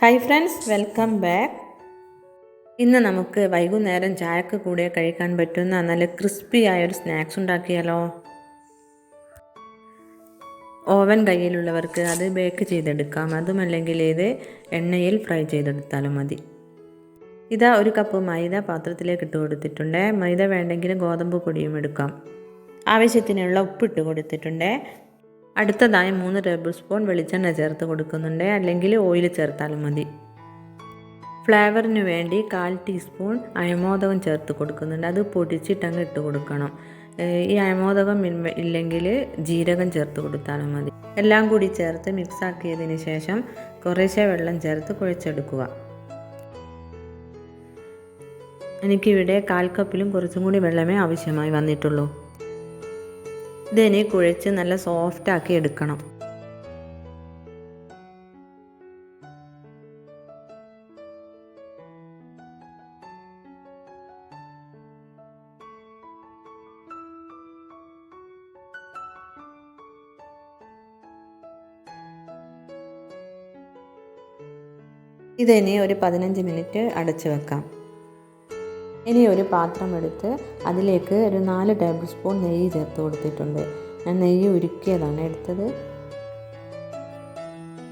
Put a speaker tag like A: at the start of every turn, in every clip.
A: Hi friends welcome back ഇന്ന് നമുക്ക് വൈകുന്നേരം ചായക്ക് കൂടെ കഴിക്കാൻ പറ്റുന്ന നല്ല ക്രിസ്പി ഒരു സ്നാക്സ് ഉണ്ടാക്കിയാലോ? ഓവൻ കയ്യിലുള്ളവർക്ക് അത് ബേക്ക് ചെയ്തെടുക്കാം. അതുമല്ലെങ്കിൽ ഇത് എണ്ണയിൽ ഫ്രൈ ചെയ്തെടുത്താലും മതി. ഇതാ ഒരു കപ്പ് മൈദ പാത്രത്തിലേക്ക് ഇട്ട് കൊടുത്തിട്ടുണ്ട്. മൈദ വേണ്ടെങ്കിൽ ഗോതമ്പ് പൊടിയും എടുക്കാം. ആവശ്യത്തിനുള്ള ഉപ്പിട്ട് കൊടുത്തിട്ടുണ്ട്. അടുത്തതായി മൂന്ന് ടേബിൾ സ്പൂൺ വെളിച്ചെണ്ണ ചേർത്ത് കൊടുക്കുന്നുണ്ട്. അല്ലെങ്കിൽ ഓയിൽ ചേർത്താലും മതി. ഫ്ലേവറിന് വേണ്ടി കാൽ ടീസ്പൂൺ അയമോദകം ചേർത്ത് കൊടുക്കുന്നുണ്ട്. അത് പൊടിച്ചിട്ടങ്ങ് ഇട്ട് കൊടുക്കണം. ഈ അയമോദകം ഇല്ലെങ്കിൽ ജീരകം ചേർത്ത് കൊടുത്താലും മതി. എല്ലാം കൂടി ചേർത്ത് മിക്സാക്കിയതിന് ശേഷം കുറേശ്ശെ വെള്ളം ചേർത്ത് കുഴച്ചെടുക്കുക. എനിക്കിവിടെ കാൽ കപ്പിലും കുറച്ചും കൂടി വെള്ളമേ ആവശ്യമായി വന്നിട്ടുള്ളൂ. ഇതിനെ കുഴച്ച് നല്ല സോഫ്റ്റാക്കി എടുക്കണം. ഇതിനെ ഒരു പതിനഞ്ച് മിനിറ്റ് അടച്ചു വെക്കാം. ഇനി ഒരു പാത്രം എടുത്ത് അതിലേക്ക് ഒരു നാല് ടേബിൾ സ്പൂൺ നെയ്യ് ചേർത്ത് കൊടുത്തിട്ടുണ്ട്. ഞാൻ നെയ്യ് ഉരുക്കിയതാണ് എടുത്തത്.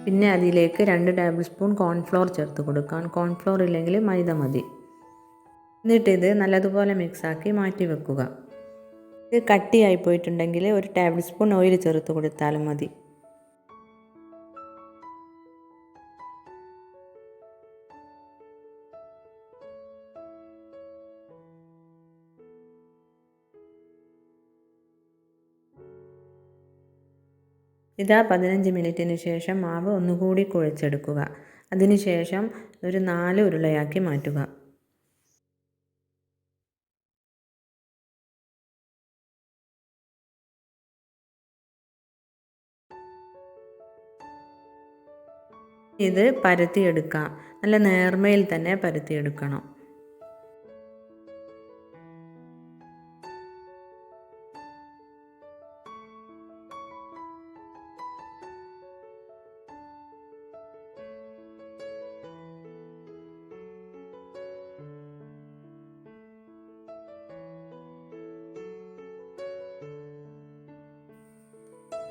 A: പിന്നെ അതിലേക്ക് രണ്ട് ടേബിൾ സ്പൂൺ കോൺഫ്ലോർ ചേർത്ത് കൊടുക്കാം. കോൺഫ്ലോർ ഇല്ലെങ്കിൽ മൈദ മതി. എന്നിട്ടിത് നല്ലതുപോലെ മിക്സാക്കി മാറ്റി വെക്കുക. ഇത് കട്ടിയായി പോയിട്ടുണ്ടെങ്കിൽ ഒരു ടേബിൾ സ്പൂൺ ഓയിൽ ചേർത്ത് കൊടുത്താലും മതി. ഇതാ പതിനഞ്ച് മിനിറ്റിന് ശേഷം മാവ് ഒന്നുകൂടി കുഴച്ചെടുക്കുക. അതിനുശേഷം ഒരു നാല് ഉരുളയാക്കി മാറ്റുക. ഇത് പരത്തിയെടുക്കാം. നല്ല നേർമയിൽ തന്നെ പരത്തിയെടുക്കണം.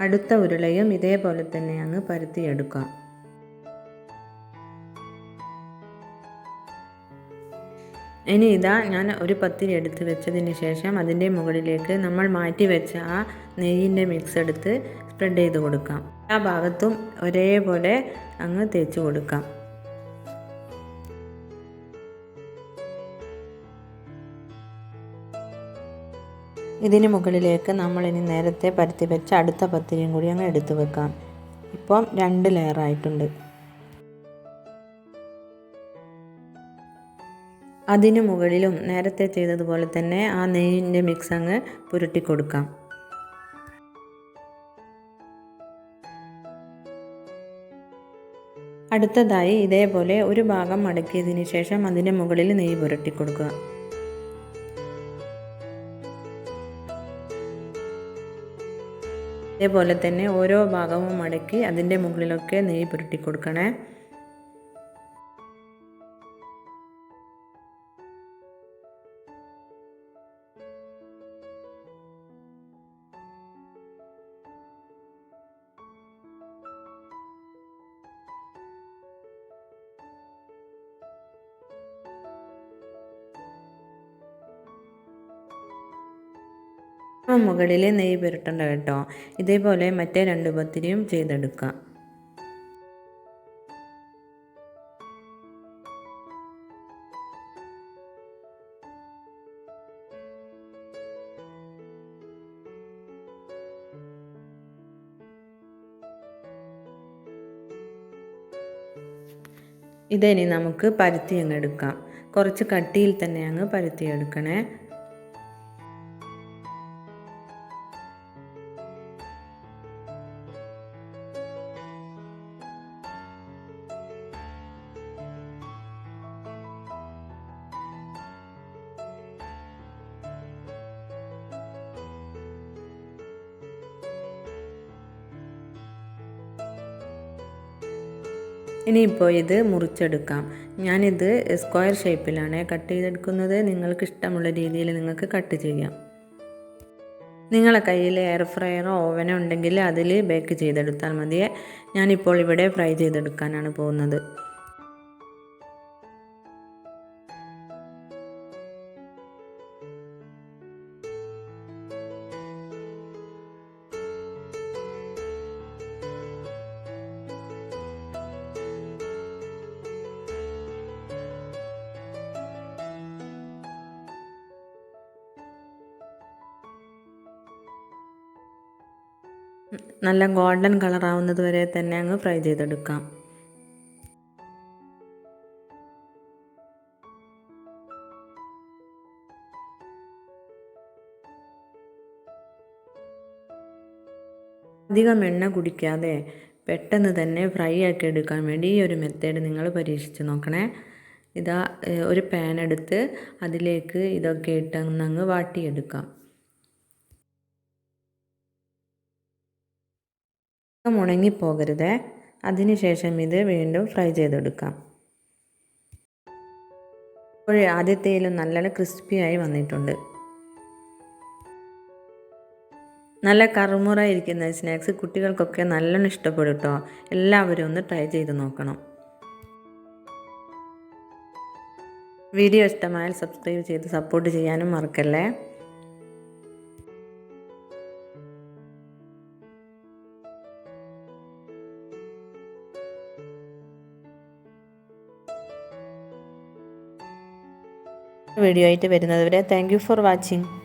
A: അടുത്ത ഉരുളയും ഇതേപോലെ തന്നെ അങ്ങ് പരത്തിയെടുക്കാം. ഇനി ഇതാ ഞാൻ ഒരു പത്തിരി എടുത്ത് വെച്ചതിന് ശേഷം അതിന്റെ മുകളിലേക്ക് നമ്മൾ മാറ്റി വെച്ച ആ നെയ്യിന്റെ മിക്സ് എടുത്ത് സ്പ്രെഡ് ചെയ്ത് കൊടുക്കാം. ആ ഭാഗത്തും ഒരേപോലെ അങ്ങ് തേച്ച് കൊടുക്കാം. ഇതിന് മുകളിലേക്ക് നമ്മൾ ഇനി നേരത്തെ പരത്തി വെച്ച അടുത്ത പത്തിരിയും കൂടി അങ്ങ് എടുത്തു വെക്കാം. ഇപ്പം രണ്ട് ലെയർ ആയിട്ടുണ്ട്. അതിന് മുകളിലും നേരത്തെ ചെയ്തതുപോലെ തന്നെ ആ നെയ്യിന്റെ മിക്സ് അങ്ങ് പുരട്ടി കൊടുക്കാം. അടുത്തതായി ഇതേപോലെ ഒരു ഭാഗം മടക്കിയതിന് ശേഷം അതിന്റെ മുകളിൽ നെയ്യ് പുരട്ടി കൊടുക്കുക. ഇതേപോലെ തന്നെ ഓരോ ഭാഗവും മടക്കി അതിന്റെ മുകളിലൊക്കെ നെയ്യ് പുരട്ടി കൊടുക്കണേ. മുകളിൽ നെയ്യ് പുരട്ടണ്ട കേട്ടോ. ഇതേപോലെ മറ്റേ രണ്ട് പത്തിരിയും ചെയ്തെടുക്കാം. ഇതിനി നമുക്ക് പരുത്തി അങ്ങ് എടുക്കാം. കുറച്ച് കട്ടിയിൽ തന്നെ അങ്ങ് പരുത്തി എടുക്കണേ. ഇനിയിപ്പോൾ ഇത് മുറിച്ചെടുക്കാം. ഞാനിത് സ്ക്വയർ ഷേപ്പിലാണ് കട്ട് ചെയ്തെടുക്കുന്നത്. നിങ്ങൾക്ക് ഇഷ്ടമുള്ള രീതിയിൽ നിങ്ങൾക്ക് കട്ട് ചെയ്യാം. നിങ്ങളെ കയ്യിൽ എയർ ഫ്രയറോ ഓവനോ ഉണ്ടെങ്കിൽ അതിൽ ബേക്ക് ചെയ്തെടുത്താൽ മതിയെ. ഞാനിപ്പോൾ ഇവിടെ ഫ്രൈ ചെയ്തെടുക്കാനാണ് പോകുന്നത്. നല്ല ഗോൾഡൻ കളർ ആവുന്നത് വരെ തന്നെ അങ്ങ് ഫ്രൈ ചെയ്തെടുക്കാം. അധികം എണ്ണ കുടിക്കാതെ പെട്ടെന്ന് തന്നെ ഫ്രൈ ആക്കി എടുക്കാൻ വേണ്ടി ഈ ഒരു മെത്തേഡ് നിങ്ങൾ പരീക്ഷിച്ച് നോക്കണേ. ഇതാ ഒരു പാൻ എടുത്ത് അതിലേക്ക് ഇതൊക്കെ ഇട്ടങ്ങ് വാട്ടിയെടുക്കാം. ഉണങ്ങിപ്പോകരുത്. അതിനുശേഷം ഇത് വീണ്ടും ഫ്രൈ ചെയ്തെടുക്കാം. ഇപ്പോൾ ആദ്യത്തേലും നല്ല ക്രിസ്പിയായി വന്നിട്ടുണ്ട്. നല്ല കറുമുറ ഇരിക്കുന്ന സ്നാക്സ് കുട്ടികൾക്കൊക്കെ നല്ലോണം ഇഷ്ടപ്പെടും കേട്ടോ. എല്ലാവരും ഒന്ന് ട്രൈ ചെയ്ത് നോക്കണം. വീഡിയോ ഇഷ്ടമായാൽ സബ്സ്ക്രൈബ് ചെയ്ത് സപ്പോർട്ട് ചെയ്യാനും മറക്കല്ലേ? വീഡിയോ ആയിട്ട് വരുന്നത് വരെ. Thank for watching